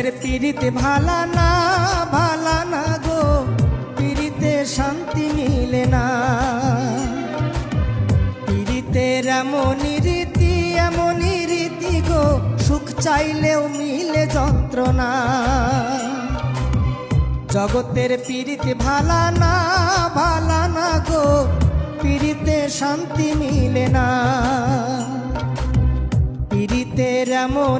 জগতের পীড়িতে ভালা না ভালা না গো। পীড়িতে শান্তি মিলে না। পীড়িতের এমনই রীতি এমনই রীতি গো। সুখ চাইলেও মিলে যন্ত্রণা। জগতের পীড়িতে ভালা না ভালা না গো। পীড়িতে শান্তি মিলে না। পীড়িতের এমনই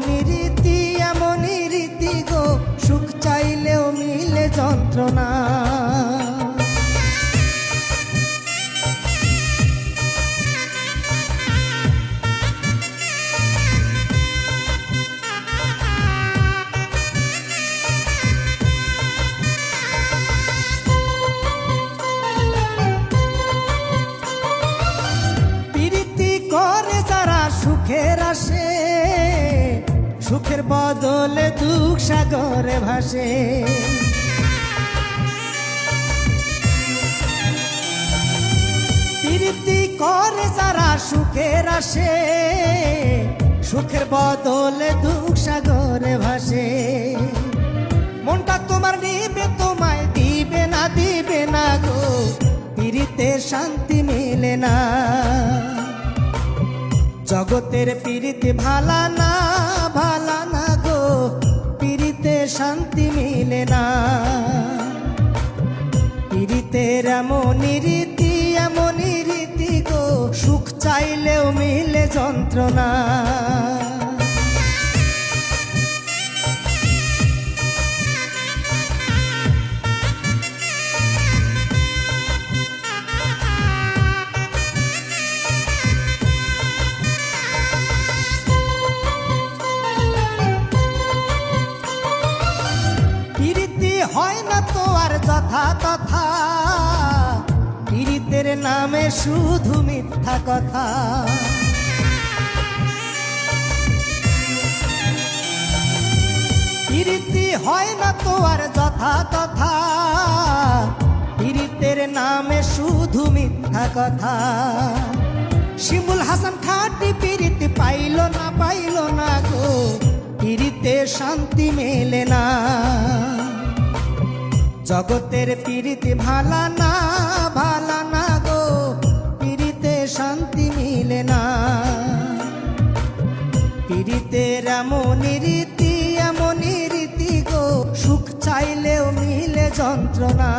যারা সুখের আসে সুখের বদলে দুঃখ সাগরে ভাসে। যারা সুখের আসে, সুখের বদলে দুঃখ সাগরে ভাসে। মনটা তোমার নিবে, তোমায় দিবে না দিবে না গো, পিড়িতে শান্তি মেলে না। জগতের পিড়িতে ভালা না ভালা না গো, পিড়িতে শান্তি মিলে না। চাইলেও মিলে যন্ত্রণা। হয় না তো আর যথা নামে শুধু মিথ্যা কথা। প্রীতি হয় না তো আর যথা তথা। প্রীতের নামে শুধু মিথ্যা কথা। শিমুল হাসান খাটি পিরিতে পাইল না পাইল না গো। পিরিতে শান্তি মেলে না। জগতের পিরিতে ভালা না ভালা না। শান্তি মিলে না। পীড়িতের এমনই রীতি এমনই রীতি গো। সুখ চাইলেও মিলে যন্ত্রণা।